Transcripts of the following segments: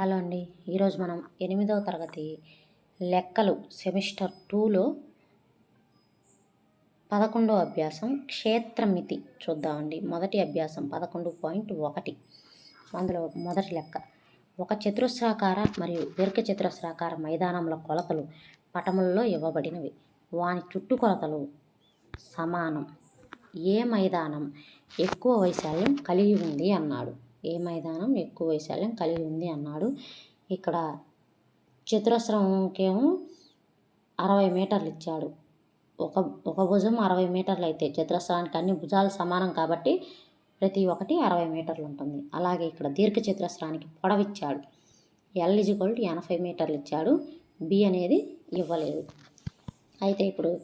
Hello అండి. ఈరోజు మనం ఎనిమిదవ తరగతి లెక్కలు సెమిస్టర్ టూలో పదకొండో అభ్యాసం క్షేత్రమితి చూద్దామండి. మొదటి అభ్యాసం పదకొండు పాయింట్ ఒకటి. అందులో మొదటి లెక్క. ఒక చతురస్రాకార మరియు దీర్ఘ చతురస్రాకార మైదానంలో కొలతలు పటములలో ఇవ్వబడినవి. వాని చుట్టుకొలతలు సమానం. ఏ మైదానం ఎక్కువ వైశాల్యం కలిగి ఉంది అన్నాడు. ఏ మైదానం ఎక్కువ వైశాల్యం కలిగి ఉంది అన్నాడు. ఇక్కడ చతురస్రంకేమో అరవై మీటర్లు ఇచ్చాడు. ఒక ఒక భుజం అరవై మీటర్లు అయితే చతురస్రానికి అన్ని భుజాలు సమానం కాబట్టి ప్రతి ఒక్కటి అరవై మీటర్లు ఉంటుంది. అలాగే ఇక్కడ దీర్ఘ చతురస్రానికి పొడవిచ్చాడు. ఎల్ ఎనభై మీటర్లు ఇచ్చాడు. బి అనేది ఇవ్వలేదు. అయితే ఇప్పుడు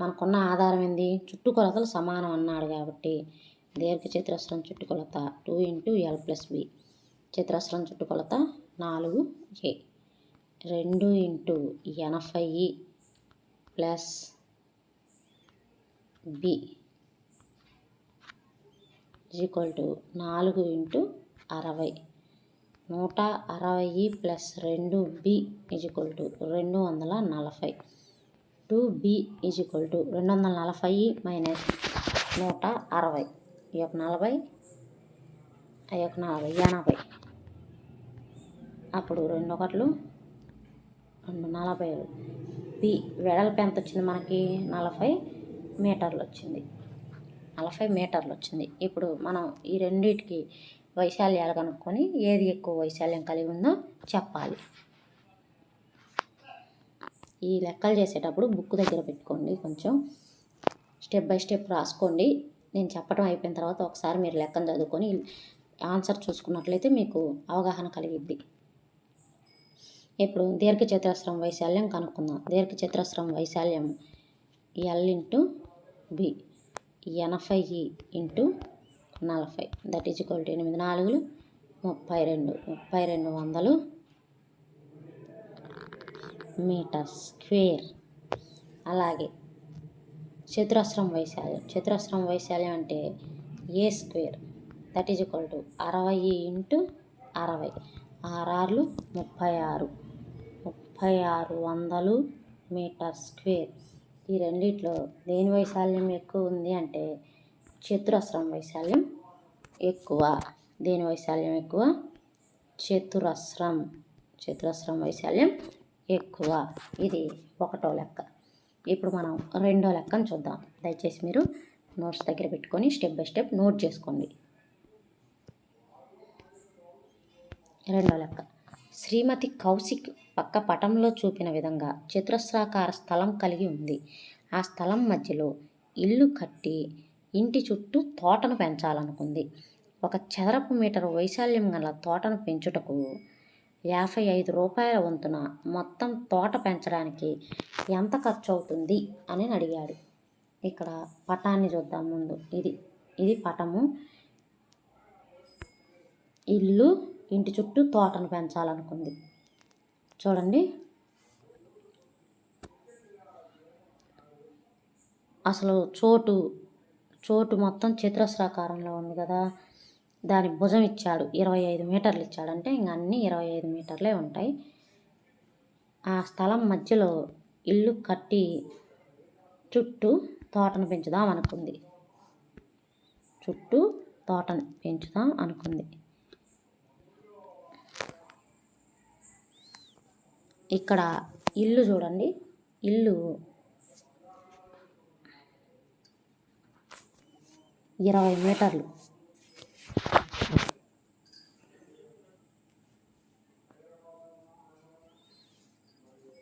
మనకున్న ఆధారం ఏంది? చుట్టుకొలతలు సమానం అన్నాడు కాబట్టి దీర్ఘ చతురస్రం చుట్టుకొలత two into L plus B చతురస్రం చుట్టుకొలత నాలుగు ఏ రెండు ఇంటూ ఎనభై e plus B equal to నాలుగు ఇంటూ అరవై. నూట అరవై e ప్లస్ రెండు బి ఈక్వల్ టు రెండు వందల నలభై. టూ బి ఈక్వల్ టు రెండు వందల నలభై e మైనస్ నూట అరవై. ఈ యొక్క నలభై ఆ యొక్క నలభై ఎనభై. అప్పుడు రెండు ఒకట్లు రెండు నలభైలు. పి వెడల్పు ఎంత వచ్చింది మనకి? నలభై మీటర్లు వచ్చింది. నలభై మీటర్లు వచ్చింది. ఇప్పుడు మనం ఈ రెండింటికి వైశాల్యాలు కనుక్కొని ఏది ఎక్కువ వైశాల్యం కలిగి ఉందో చెప్పాలి. ఈ లెక్కలు చేసేటప్పుడు బుక్ దగ్గర పెట్టుకోండి. కొంచెం స్టెప్ బై స్టెప్ రాసుకోండి. నేను చెప్పడం అయిపోయిన తర్వాత ఒకసారి మీరు లెక్కను చదువుకొని ఆన్సర్ చూసుకున్నట్లయితే మీకు అవగాహన కలిగిద్ది. ఇప్పుడు దీర్ఘ చతురస్రం వైశాల్యం కనుక్కుందాం. దీర్ఘ చతురస్రం వైశాల్యం ఎల్ ఇంటూ బి ఎనభై e ఇంటూ నలభై. దట్ ఈజ్ ఈక్వల్ టు ఎనిమిది నాలుగులు ముప్పై రెండు. ముప్పై రెండు వందలు మీటర్ స్క్వేర్. అలాగే చతురస్రం వైశాల్యం. చతురస్రం వైశాల్యం అంటే A square? That is equal to అరవై ఇంటూ అరవై. ఆరార్లు ముప్పై ఆరు ముప్పై ఆరు వందలు మీటర్ స్క్వేర్. ఈ రెండిట్లో దేని వైశాల్యం ఎక్కువ ఉంది అంటే చతురస్రం వైశాల్యం ఎక్కువ. దేని వైశాల్యం ఎక్కువ? చతురస్రం. చతురస్రం వైశాల్యం ఎక్కువ. ఇది ఒకటో లెక్క. ఇప్పుడు మనం రెండో లెక్కను చూద్దాం. దయచేసి మీరు నోట్స్ దగ్గర పెట్టుకొని స్టెప్ బై స్టెప్ నోట్ చేసుకోండి. రెండో లెక్క. శ్రీమతి కౌశిక్ పక్క పటంలో చూపిన విధంగా చతురస్రాకార స్థలం కలిగి ఉంది. ఆ స్థలం మధ్యలో ఇల్లు కట్టి ఇంటి చుట్టూ తోటను పెంచాలనుకుంది. ఒక చదరపు మీటర్ వైశాల్యం గల తోటను పెంచుటకు యాభై ఐదు రూపాయల వంతున మొత్తం తోట పెంచడానికి ఎంత ఖర్చు అవుతుంది అని అడిగాడు. ఇక్కడ పటాన్ని చూద్దాం ముందు. ఇది ఇది పటము. ఇల్లు ఇంటి చుట్టూ తోటను పెంచాలనుకుంది. చూడండి. అసలు చోటు చోటు మొత్తం చతురస్రాకారంలో ఉంది కదా. దాని భుజం ఇచ్చాడు. ఇరవై ఐదు మీటర్లు ఇచ్చాడంటే ఇంక అన్నీ ఇరవై ఐదు మీటర్లే ఉంటాయి. ఆ స్థలం మధ్యలో ఇల్లు కట్టి చుట్టూ తోటను పెంచుదాం అనుకుంది. చుట్టూ తోటను పెంచుదాం అనుకుంది. ఇక్కడ ఇల్లు చూడండి. ఇల్లు ఇరవై మీటర్లు.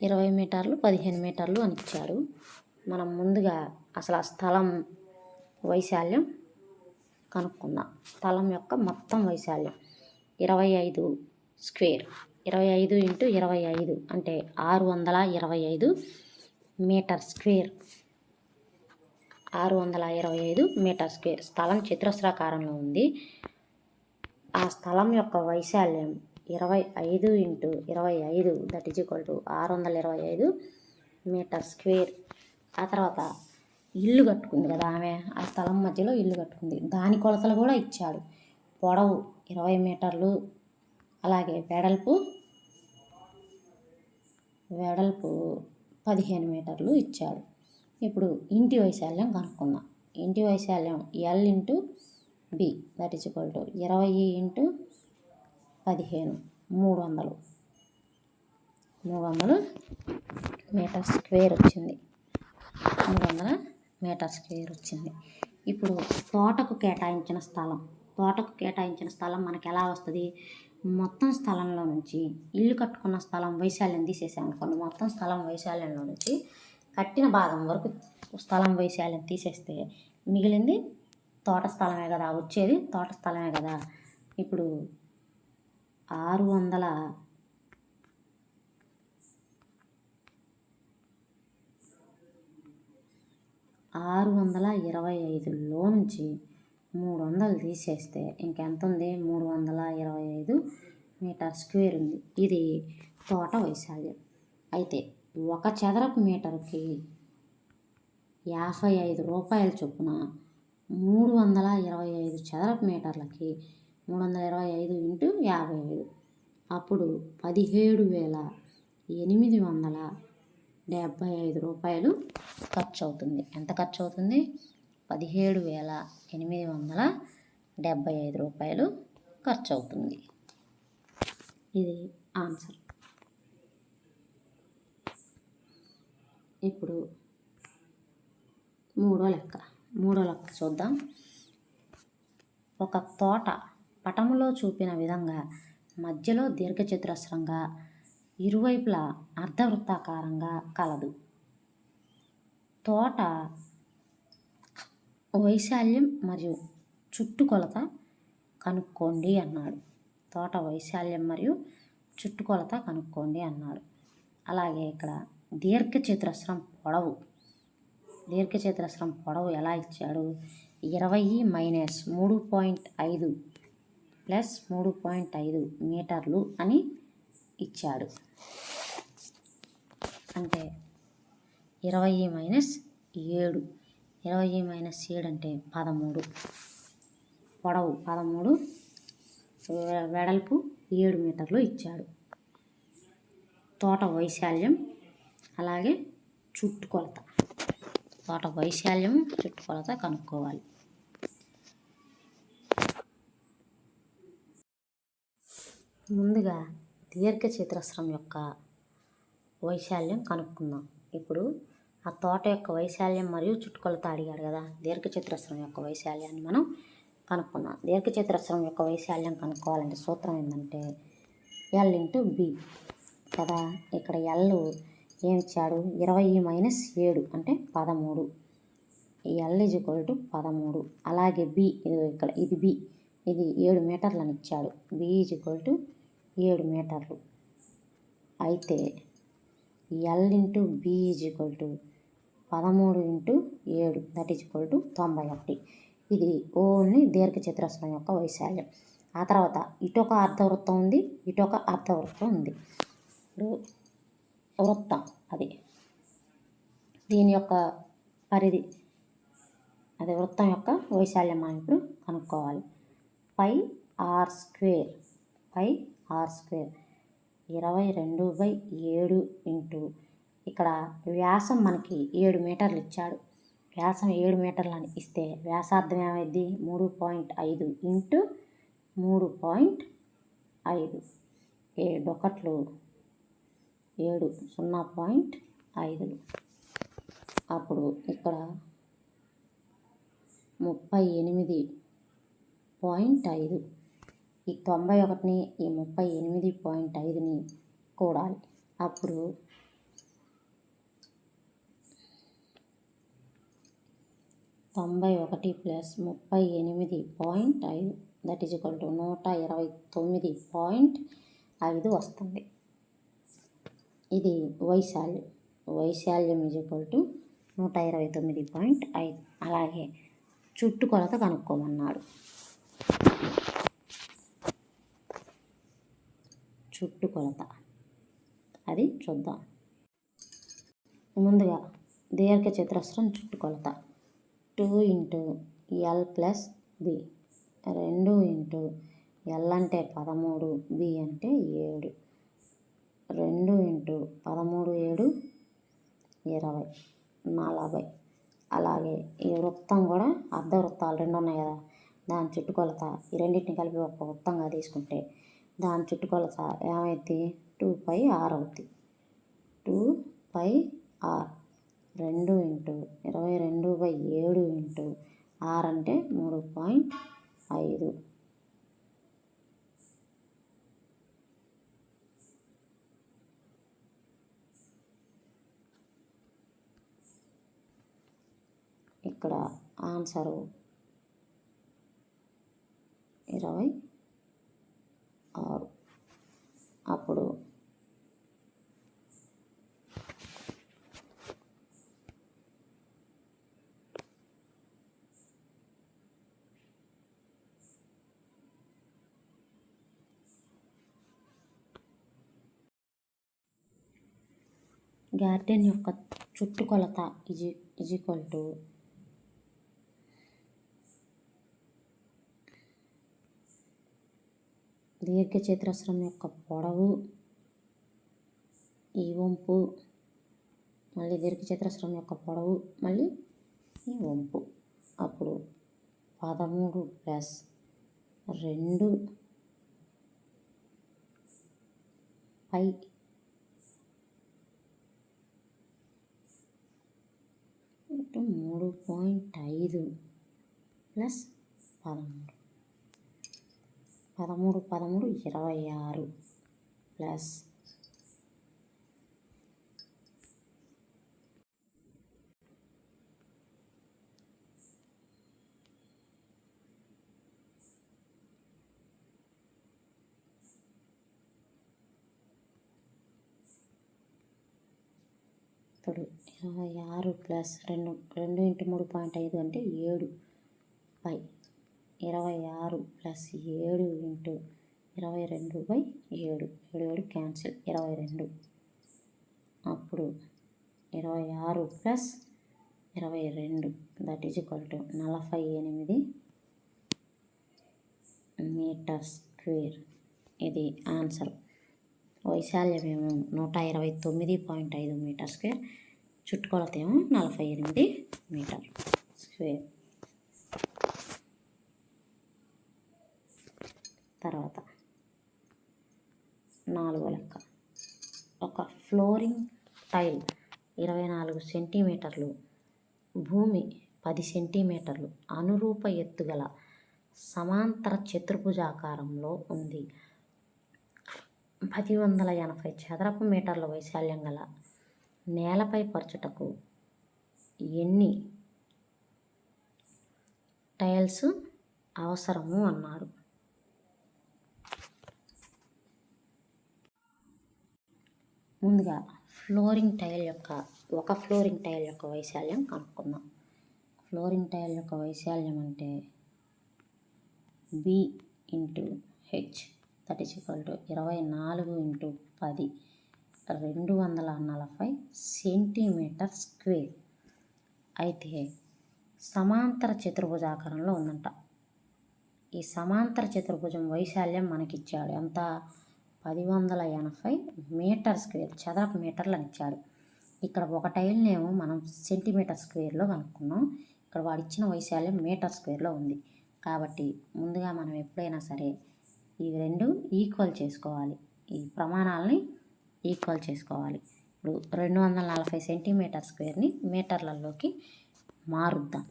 ఇరవై మీటర్లు పదిహేను మీటర్లు అని ఇచ్చాడు మనం ముందుగా అసలు ఆ స్థలం వైశాల్యం కనుక్కుందాం. స్థలం యొక్క మొత్తం వైశాల్యం ఇరవై ఐదు స్క్వేర్. ఇరవై ఐదు ఇంటూ ఇరవై ఐదు అంటే ఆరు వందల ఇరవై ఐదు మీటర్ స్క్వేర్. ఆరు వందల ఇరవై ఐదు మీటర్ స్క్వేర్. స్థలం చతురస్రాకారంలో ఉంది. ఆ స్థలం యొక్క వైశాల్యం ఇరవై ఐదు ఇంటూ ఇరవై ఐదు దట్ ఈజ్ ఈక్వల్ టు ఆరు వందల ఇరవై ఐదు మీటర్ స్క్వేర్. ఆ తర్వాత ఇల్లు కట్టుకుంది కదా ఆమె ఆ స్థలం మధ్యలో ఇల్లు కట్టుకుంది. దాని కొలతలు కూడా ఇచ్చాడు. పొడవు ఇరవై మీటర్లు అలాగే వెడల్పు వెడల్పు పదిహేను మీటర్లు ఇచ్చాడు. ఇప్పుడు ఇంటి వైశాల్యం కనుక్కుందాం. ఇంటి వైశాల్యం L into B that is equal to ఇరవై ఇంటూ పదిహేను. మూడు వందలు మూడు వందలు మీటర్ స్క్వేర్ వచ్చింది. మూడు వందల మీటర్ స్క్వేర్ వచ్చింది. ఇప్పుడు తోటకు కేటాయించిన స్థలం. తోటకు కేటాయించిన స్థలం మనకు ఎలా వస్తుంది? మొత్తం స్థలంలో నుంచి ఇల్లు కట్టుకున్న స్థలం వైశాల్యం తీసేసాం అనుకోండి మొత్తం స్థలం వైశాల్యంలో నుంచి కట్టిన భాగం వరకు స్థలం వైశాల్యం తీసేస్తే మిగిలింది తోట స్థలమే కదా? వచ్చేది తోట స్థలమే కదా? ఇప్పుడు ఆరు వందల ఆరు వందల ఇరవై ఐదులో నుంచి మూడు వందలు తీసేస్తే ఇంకెంత ఉంది మూడు వందల ఇరవై ఐదు మీటర్ స్క్వేర్ ఉంది. ఇది తోట వైశాల్యం. అయితే ఒక చదరపు మీటర్కి యాభై ఐదు రూపాయల చొప్పున మూడు వందల ఇరవై ఐదు చదరపు మీటర్లకి మూడు వందల ఇరవై ఐదు ఇంటూ యాభై ఐదు. అప్పుడు పదిహేడు వేల ఎనిమిది వందల డెబ్భై ఐదు రూపాయలు ఖర్చు అవుతుంది ఎంత ఖర్చు అవుతుంది పదిహేడు వేల ఎనిమిది వందల డెబ్భై ఐదు రూపాయలు ఖర్చు అవుతుంది ఇది ఆన్సర్. ఇప్పుడు మూడో లెక్క. మూడో లెక్క చూద్దాం. ఒక తోట పటములో చూపిన విధంగా మధ్యలో దీర్ఘచతురస్రంగా ఇరువైపులా అర్ధవృత్తాకారంగా కలదు. తోట వైశాల్యం మరియు చుట్టుకొలత కనుక్కోండి అన్నాడు. తోట వైశాల్యం మరియు చుట్టుకొలత కనుక్కోండి అన్నాడు. అలాగే ఇక్కడ దీర్ఘచతురస్రం పొడవు. దీర్ఘచతురస్రం పొడవు ఎలా ఇచ్చాడు? ఇరవై మైనస్ మూడు పాయింట్ ఐదు ప్లస్ మూడు పాయింట్ ఐదు మీటర్లు అని ఇచ్చాడు. అంటే ఇరవై మైనస్ ఏడు. ఇరవై మైనస్ ఏడు అంటే పదమూడు. పొడవు పదమూడు. వెడల్పు ఏడు మీటర్లు ఇచ్చాడు. తోట వైశాల్యం అలాగే చుట్టుకొలత. తోట వైశాల్యం చుట్టుకొలత కనుక్కోవాలి. ముందుగా దీర్ఘచతురస్రం యొక్క వైశాల్యం కనుక్కుందాం. ఇప్పుడు ఆ తోట యొక్క వైశాల్యం మరియు చుట్టుకొలత అడిగాడు కదా దీర్ఘచతురస్రం యొక్క వైశాల్యాన్ని మనం కనుక్కుందాం. దీర్ఘచతురస్రం యొక్క వైశాల్యం కనుక్కోవాలంటే సూత్రం ఏంటంటే ఎల్ ఇంటూ బి కదా? ఇక్కడ ఎల్ ఏమిచ్చాడు? ఇరవై మైనస్ ఏడు అంటే పదమూడు. ఎల్ ఇజ్ ఈక్వల్ టు పదమూడు. అలాగే బి ఇది ఇక్కడ ఇది బి ఇది ఏడు మీటర్లు అని ఇచ్చాడు. బి ఈజ్ ఈక్వల్ టు ఏడు మీటర్లు. అయితే L into B is equal to పదమూడు ఇంటూ ఏడు దట్ ఈజ్ ఈక్వల్ టు తొంభై ఒకటి. ఇది ఓన్లీ దీర్ఘచతురస్రం యొక్క వైశాల్యం. ఆ తర్వాత ఇటొక అర్ధవృత్తం ఉంది ఇటొక అర్ధవృత్తం ఉంది. ఇప్పుడు వృత్తం అది. దీని యొక్క పరిధి అది వృత్తం యొక్క వైశాల్యం మనం ఇప్పుడు కనుక్కోవాలి. Pi R square pi R square. ఇరవై రెండు బై ఏడు ఇంటూ ఇక్కడ వ్యాసం మనకి ఏడు మీటర్లు ఇచ్చాడు. వ్యాసం ఏడు మీటర్లు అని ఇస్తే వ్యాసార్థం ఏమైంది మూడు పాయింట్ ఐదు ఇంటూ మూడు పాయింట్ ఐదు. ఏడు ఒకట్లు ఏడు సున్నా పాయింట్ ఐదులు అప్పుడు ఇక్కడ ముప్పై ఎనిమిది పాయింట్ ఐదు. ఈ తొంభై ఒకటిని ఈ ముప్పై ఎనిమిది పాయింట్ ఐదుని కూడాలి. అప్పుడు తొంభై ఒకటి ప్లస్ ముప్పై ఎనిమిది పాయింట్ ఐదు దట్ ఈజ్ ఈక్వల్ టు నూట ఇరవై తొమ్మిది పాయింట్ ఐదు వస్తుంది. ఇది వైశాల్యం. వైశాల్యం ఈజ్ ఈక్వల్ టు నూట ఇరవై తొమ్మిది పాయింట్ ఐదు. అలాగే చుట్టుకొలత కనుక్కోమన్నాడు. చుట్టుకొలత అది చూద్దాం. ముందుగా దీర్ఘ చతురాస్రం చుట్టుకొలత two into L plus B. రెండు ఇంటూ ఎల్ అంటే పదమూడు బి అంటే ఏడు. రెండు ఇంటూ పదమూడు ఏడు ఇరవై నలభై. అలాగే ఈ వృత్తం కూడా అర్ధ వృత్తాలు రెండు ఉన్నాయి కదా. దాని చుట్టుకొలత ఈ రెండింటిని కలిపి ఒక వృత్తంగా తీసుకుంటే దాని చుట్టుకొలత ఏమైద్ది? టూ పై ఆర్ అవుద్ది. Two pi R. రెండు ఇంటూ ఇరవై రెండు బై ఏడు ఇంటూ ఆర్ అంటే మూడు పాయింట్ ఐదు. ఇక్కడ ఆన్సరు ఇరవై ఆరు అప్పుడు గార్డెన్ యొక్క చుట్టుకొలత ఇజి ఈక్వల్ టు దీర్ఘచతురస్రం యొక్క పొడవు ఈ వంపు మళ్ళీ దీర్ఘచతురస్రం యొక్క పొడవు మళ్ళీ ఈ వంపు. అప్పుడు పదమూడు ప్లస్ రెండు పై మూడు పాయింట్ ఐదు ప్లస్ పదమూడు. పదమూడు పదమూడు ఇరవై ఆరు ప్లస్ ఇప్పుడు ఇరవై ఆరు ప్లస్ రెండు రెండు ఇంటూ మూడు పాయింట్ ఐదు అంటే ఏడు పై. ఇరవై ఆరు ప్లస్ ఏడు ఇంటూ ఇరవై రెండు బై ఏడు. ఏడు ఏడు క్యాన్సిల్. ఇరవై రెండు. అప్పుడు ఇరవై ఆరు ప్లస్ ఇరవై రెండు. దట్ ఈజ్ ఈక్వల్ టు నలభై ఎనిమిది మీటర్ స్క్వేర్. ఇది ఆన్సర్. వైశాల్యం ఏమో నూట ఇరవై తొమ్మిది పాయింట్ ఐదు మీటర్ స్క్వేర్. చుట్టుకొలతేమో నలభై ఎనిమిది మీటర్ స్క్వేర్. తర్వాత నాలుగో లెక్క. ఒక ఫ్లోరింగ్ టైల్ ఇరవై నాలుగు సెంటీమీటర్లు భూమి పది సెంటీమీటర్లు అనురూప ఎత్తుగల సమాంతర చతుర్భుజాకారంలో ఉంది. పది వందల ఎనభై చదరపు మీటర్ల వైశాల్యం గల నేలపై పరచుటకు ఎన్ని టైల్స్ అవసరము అన్నారు. ముందుగా ఫ్లోరింగ్ టైల్ యొక్క ఒక ఫ్లోరింగ్ టైల్ యొక్క వైశాల్యం కనుక్కుందాం. ఫ్లోరింగ్ టైల్ యొక్క వైశాల్యం అంటే B into H that is equal to ఇరవై నాలుగు ఇంటూ పది రెండు వందల నలభై సెంటీమీటర్ స్క్వేర్ అయితే సమాంతర చతుర్భుజాకారంలో ఉందంట. ఈ సమాంతర చతుర్భుజం వైశాల్యం మనకిచ్చాడు. ఎంత? పది వందల ఎనభై మీటర్ స్క్వేర్ చదరపు మీటర్లు అని ఇచ్చాడు. ఇక్కడ ఒక టైల్నేమో మనం సెంటీమీటర్ స్క్వేర్లో కనుక్కున్నాం. ఇక్కడ వాడు ఇచ్చిన వైశాల్యం మీటర్ స్క్వేర్లో ఉంది. కాబట్టి ముందుగా మనం ఎప్పుడైనా సరే ఈ రెండు ఈక్వల్ చేసుకోవాలి. ఈ ప్రమాణాలని ఈక్వల్ చేసుకోవాలి. ఇప్పుడు రెండు వందల నలభై సెంటీమీటర్ స్క్వేర్ని మీటర్లలోకి మారుద్దాం.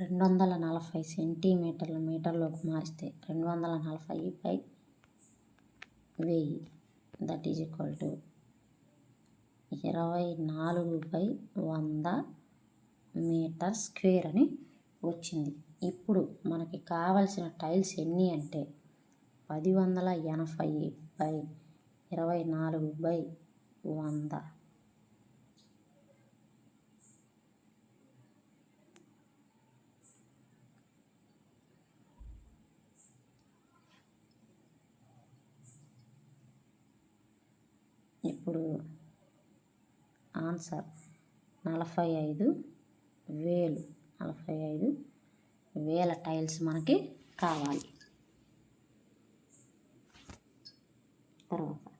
రెండు వందల నలభై సెంటీమీటర్ల మీటర్లోకి మారిస్తే రెండు వందల నలభై బై వెయ్యి. దట్ ఈజ్ ఈక్వల్ టు ఇరవై నాలుగు బై వంద మీటర్ స్క్వేర్ అని వచ్చింది. ఇప్పుడు మనకి కావలసిన టైల్స్ ఎన్ని అంటే పది వందల ఎనభై బై ఇరవై నాలుగు బై వంద. ఇప్పుడు ఆన్సర్ నలభై ఐదు వేలు. నలభై ఐదు వేల టైల్స్ మనకి కావాలి. తర్వాత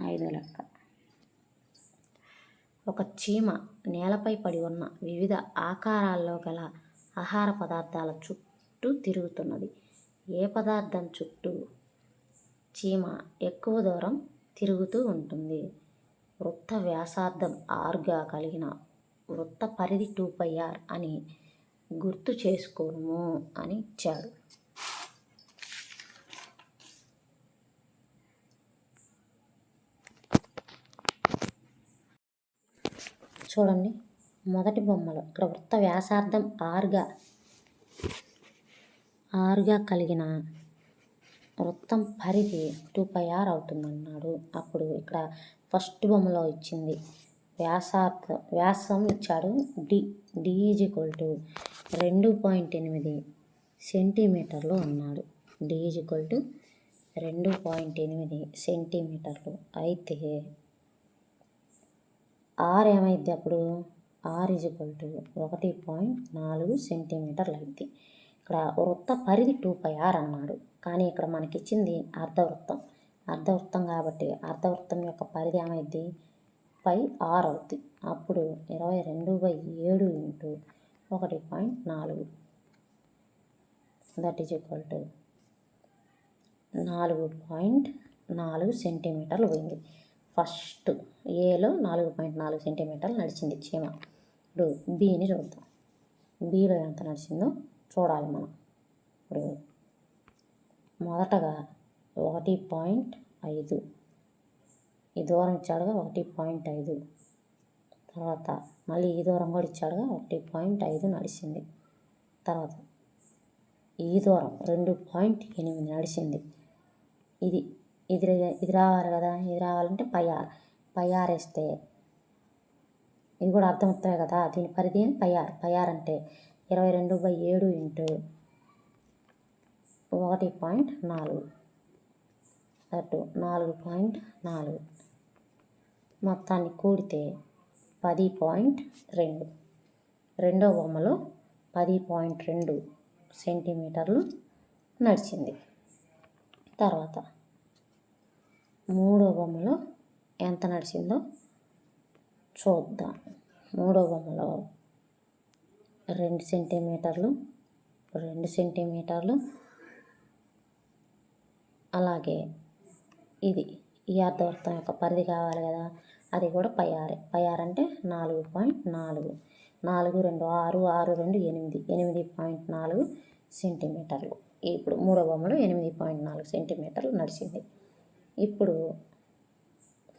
ఐదో లెక్క. ఒక చీమ నేలపై పడి ఉన్న వివిధ ఆకారాల్లో గల ఆహార పదార్థాల చుట్టూ తిరుగుతున్నది. ఏ పదార్థం చుట్టూ చీమ ఎక్కువ దూరం తిరుగుతూ ఉంటుంది. వృత్త వ్యాసార్థం ఆరుగా కలిగిన వృత్త పరిధి టూ పై ఆర్ అని గుర్తు చేసుకోము అని ఇచ్చాడు. చూడండి. మొదటి బొమ్మలో ఇక్కడ వృత్త వ్యాసార్థం ఆరుగా ఆరుగా కలిగిన వృత్తం పరిధి టూ పై ఆర్ అవుతుందన్నాడు. అప్పుడు ఇక్కడ ఫస్ట్ బొమ్మలో ఇచ్చింది వ్యాసార్థ వ్యాసం ఇచ్చాడు D D is equal to రెండు పాయింట్ ఎనిమిది సెంటీమీటర్లు అన్నాడు. డి ఈజ్ ఈక్వల్ టు రెండు పాయింట్ ఎనిమిది సెంటీమీటర్లు. అయితే ఆర్ ఏమైంది అప్పుడు? ఆర్ ఈజ్ ఈక్వల్ టు ఒకటి పాయింట్ నాలుగు సెంటీమీటర్లు అయింది. ఇక్కడ వృత్త పరిధి టూ పై ఆర్ అన్నాడు. కానీ ఇక్కడ మనకిచ్చింది అర్ధవృత్తం. అర్ధవృత్తం కాబట్టి అర్ధవృత్తం యొక్క పరిధి ఏమైద్ది? పై ఆర్ అవుద్ది. అప్పుడు ఇరవై రెండు బై ఏడు ఇంటూ ఒకటి పాయింట్ నాలుగు. దట్ ఈజ్ ఈక్వల్ టు నాలుగు పాయింట్ నాలుగు సెంటీమీటర్లు పోయింది. ఫస్ట్ ఏలో నాలుగు పాయింట్ నాలుగు సెంటీమీటర్లు నడిచింది చీమ. ఇప్పుడు బీని చూద్దాం. బీలో ఎంత నడిచిందో చూడాలి మనం. ఇప్పుడు మొదటగా ఒకటి పాయింట్ ఐదు. ఈ దూరం ఇచ్చాడుగా ఒకటి పాయింట్ ఐదు. తర్వాత మళ్ళీ ఈ దూరం కూడా ఇచ్చాడుగా ఒకటి పాయింట్ ఐదు నడిచింది. తర్వాత ఈ దూరం రెండు పాయింట్ ఎనిమిది నడిచింది. ఇది ఇది ఇది రావాలి కదా? ఇది రావాలంటే పై ఆర్. పై ఆర్ వేస్తే ఇది కూడా అర్థమవుతాయి కదా? దీని పరిధి పై ఆర్. పై ఆర్ అంటే ఇరవై రెండు బై ఏడు ఇంటూ ఒకటి పాయింట్ నాలుగు. అటు నాలుగు పాయింట్ నాలుగు. మొత్తాన్ని కూడితే పది పాయింట్ రెండు. రెండో బొమ్మలో పది పాయింట్ రెండు సెంటీమీటర్లు నడిచింది. తర్వాత మూడో బొమ్మలో ఎంత నడిచిందో చూద్దాం. మూడో బొమ్మలో రెండు సెంటీమీటర్లు రెండు సెంటీమీటర్లు అలాగే ఇది ఈ అర్ధవృత్తం యొక్క పరిధి కావాలి కదా. అది కూడా పై ఆరే పై ఆరు అంటే నాలుగు పాయింట్ నాలుగు. నాలుగు రెండు ఆరు ఆరు రెండు ఎనిమిది. ఎనిమిది పాయింట్ నాలుగు సెంటీమీటర్లు. ఇప్పుడు మూడో బొమ్మలో ఎనిమిది పాయింట్ నాలుగు సెంటీమీటర్లు నడిచింది. ఇప్పుడు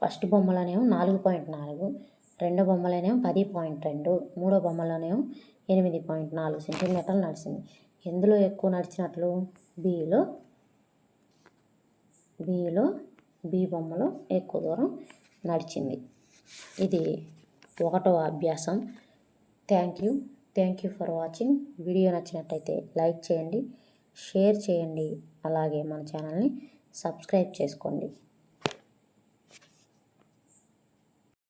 ఫస్ట్ బొమ్మలోనేమో నాలుగు పాయింట్ నాలుగు. రెండో బొమ్మలోనేమో పది పాయింట్ రెండు. మూడో బొమ్మలోనేమో ఎనిమిది పాయింట్ నాలుగు సెంటీమీటర్లు నడిచింది. ఎందులో ఎక్కువ నడిచినట్లు? బిలో బిలో బి బొమ్మలో ఎక్కువ దూరం నడిచింది. ఇది ఒకటో అభ్యాసం. Thank you. Thank you for watching. Video నచ్చినట్టయితే లైక్ చేయండి షేర్ చేయండి. అలాగే మన ఛానల్ని సబ్స్క్రైబ్ చేసుకోండి.